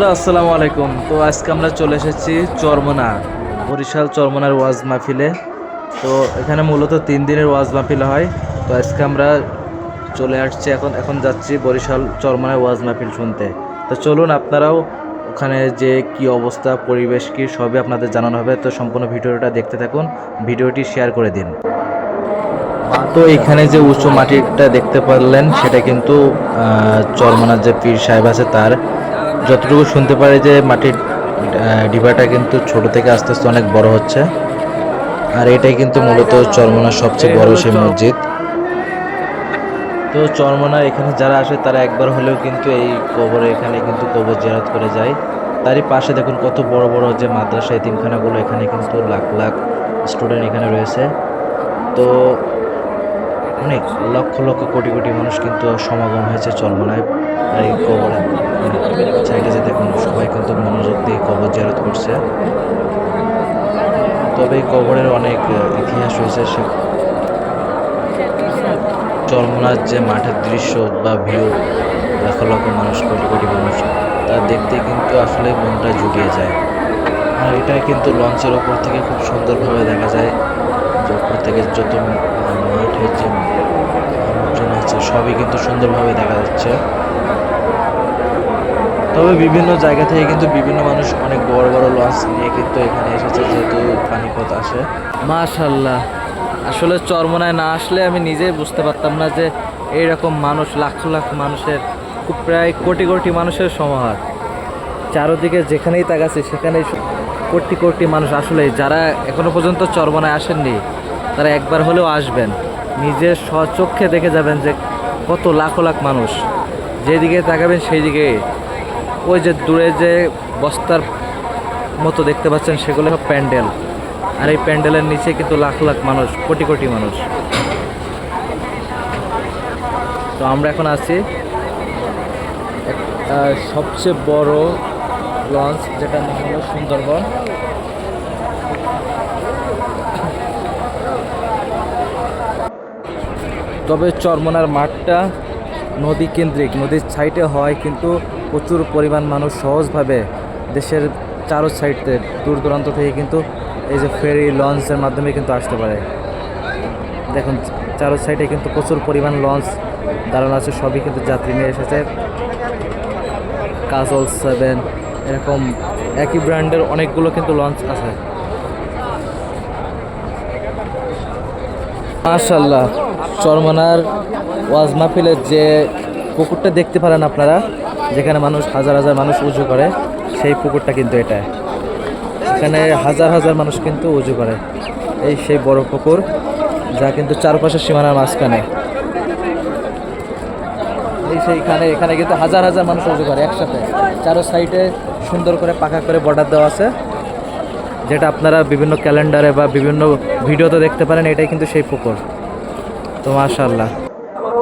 বন্ধুরা, আসসালামু আলাইকুম। তো আজকে আমরা চলে এসেছি চরমনা, বরিশাল চরমনার ওয়াজ মাহফিলে। তো এখানে মূলত তিন দিনের ওয়াজ মাহফিল হয়। তো আজকে আমরা চলে আসছি, এখন এখন যাচ্ছি বরিশাল চরমনার ওয়াজ মাহফিল শুনতে। তো চলুন, আপনারাও ওখানে যে কি অবস্থা, পরিবেশ কি, সবই আপনাদের জানানো হবে। তো সম্পূর্ণ ভিডিওটা দেখতে থাকুন, ভিডিওটি শেয়ার করে দিন। তো এখানে যে উঁচু মাটিটা দেখতে পারলেন, সেটা কিন্তু চরমনার যে পীর সাহেব আছে তার। যতটুকু শুনতে পারি যে মাটির ডিবাটা কিন্তু ছোট থেকে আস্তে আস্তে অনেক বড় হচ্ছে। আর এটাই কিন্তু মূলত চরমনার সবচেয়ে বড় সেই মসজিদ। তো চরমনা এখানে যারা আসে, তারা একবার হলেও কিন্তু এই কবরে, এখানে কিন্তু কবর জিয়ারত করে যায়। তারই পাশে দেখুন কত বড় বড় যে মাদ্রাসা, এতিমখানাগুলো, এখানে কিন্তু লাখ লাখ স্টুডেন্ট এখানে রয়েছে। তো অনেক লক্ষ লক্ষ কোটি কোটি মানুষ কিন্তু সমাগম হয়েছে চলমনায় এই কবর সাইডে যে দেখুন, সবাই কিন্তু মনোযোগ দিয়ে কবর জিয়ারত করছে। তবে এই কবরের অনেক ইতিহাস রয়েছে সে চরমনার যে মাঠের দৃশ্য বা ভিউ, লক্ষ লক্ষ মানুষ, কোটি কোটি মানুষ, তা দেখতে কিন্তু আসলে মনটা জুড়িয়ে যায়। আর এটা কিন্তু লঞ্চের ওপর থেকে খুব সুন্দরভাবে দেখা যায় যে ওপর থেকে যত মাঠের যে সবই কিন্তু সুন্দরভাবে দেখা যাচ্ছে। তবে বিভিন্ন জায়গা থেকে কিন্তু বিভিন্ন মানুষ অনেক বড় বড় লঞ্চ নিয়ে কিন্তু এখানে এসেছে যেহেতু পানিপথ আসে মাশাল্লাহ আসলে চরমনায় না আসলে আমি নিজেই বুঝতে পারতাম না যে এইরকম মানুষ, লাখ লাখ মানুষের, খুব প্রায় কোটি কোটি মানুষের সমাহার। চারোদিকে যেখানেই তাকাচ্ছি সেখানেই কোটি কোটি মানুষ। আসলে যারা এখনও পর্যন্ত চরমনায় আসেননি, তারা একবার হলেও আসবেন। নিজের স্বচক্ষে দেখে যাবেন যে কত লাখ লাখ মানুষ। যেদিকে তাকাবেন সেই দিকে ওই যে দূরে যে বস্তার মতো দেখতে পাচ্ছেন, সেগুলো প্যান্ডেল। আর এই প্যান্ডেলের নিচে কিন্তু লাখ লাখ মানুষ, কোটি কোটি মানুষ। তো আমরা এখন আছি সবচেয়ে বড় লঞ্চ যেটার নাম হলো সুন্দরবন। তবে চরমনার মাঠটা নদী কেন্দ্রিক নদীর সাইডে হয় কিন্তু প্রচুর পরিমাণ মানুষ সহজভাবে দেশের চারো সাইডে দূর দূরান্ত থেকে কিন্তু এই যে ফেরি, লঞ্চের মাধ্যমে কিন্তু আসতে পারে। দেখুন, চারো সাইডে কিন্তু প্রচুর পরিমাণ লঞ্চ দাঁড়ানো আছে, সবই কিন্তু যাত্রী নিয়ে এসেছে। কাজল সেভেন এরকম একই ব্র্যান্ডের অনেকগুলো কিন্তু লঞ্চ আছে। মাশাল্লাহ চরমনার ওয়াজ মাহফিলের যে পুকুরটা দেখতে পারেন আপনারা, যেখানে মানুষ, হাজার হাজার মানুষ উজু করে, সেই পুকুরটা কিন্তু এটা এখানে হাজার হাজার মানুষ কিন্তু উজু করে। এই সেই বড় পুকুর, যা কিন্তু চারপাশের সীমানার মাঝখানে। এই সেইখানে, এখানে কিন্তু হাজার হাজার মানুষ উজু করে একসাথে। চারো সাইডে সুন্দর করে পাকা করে বর্ডার দেওয়া আছে। যেটা আপনারা বিভিন্ন ক্যালেন্ডারে বা বিভিন্ন ভিডিওতে দেখতে পারেন এটাই কিন্তু সেই পুকুর। তো মাশাল্লাহ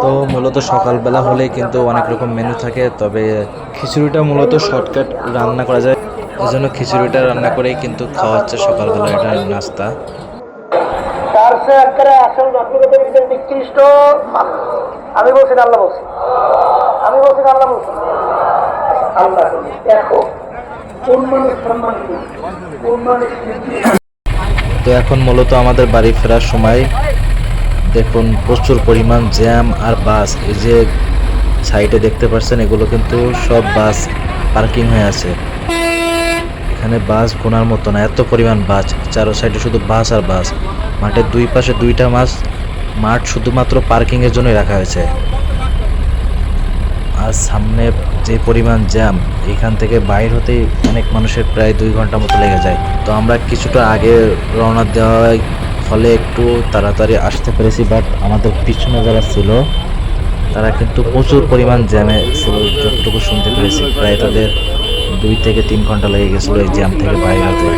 তো মূলত সকালবেলা হলে কিন্তু অনেক রকম মেনু থাকে তবে খিচুড়িটা মূলত শর্টকাট রান্না করা যায়। এই জন্য খিচুড়িটা রান্না করেই কিন্তু খাওয়া হচ্ছে সকালবেলা এটা নাস্তা। আমি বলছি আল্লাহ বলছি। আমি বলছি আল্লাহ বলছি। আল্লাহ। দেখো তো এখন মূলত আমাদের বাড়ি ফেরার সময় দেখুন প্রচুর পরিমাণ জ্যাম আর বাস। এই যে সাইডে দেখতে পাচ্ছেন, এগুলো কিন্তু সব বাস পার্কিং হয়ে আছে। এখানে বাস গোনার মতো না, এত পরিমাণ বাস। চারো সাইডে শুধু বাস আর বাস। মাঠের দুই পাশে দুইটা মাস মাঠ শুধুমাত্র পার্কিংয়ের জন্যই রাখা হয়েছে। আর সামনে যে পরিমাণ জ্যাম, এখান থেকে বাইর হতেই অনেক মানুষের প্রায় দুই ঘণ্টা মতো লেগে যায়। তো আমরা কিছুটা আগে রওনা দেওয়ার ফলে একটু তাড়াতাড়ি আসতে পেরেছি বাট আমাদের পিছনে যারা ছিল, তারা কিন্তু প্রচুর পরিমাণ জ্যামে ছিল, যতটুকু শুনতে পেরেছি। প্রায় তাদের দুই থেকে তিন ঘণ্টা লেগে গেছিল এই জ্যাম থেকে বাইর হতে।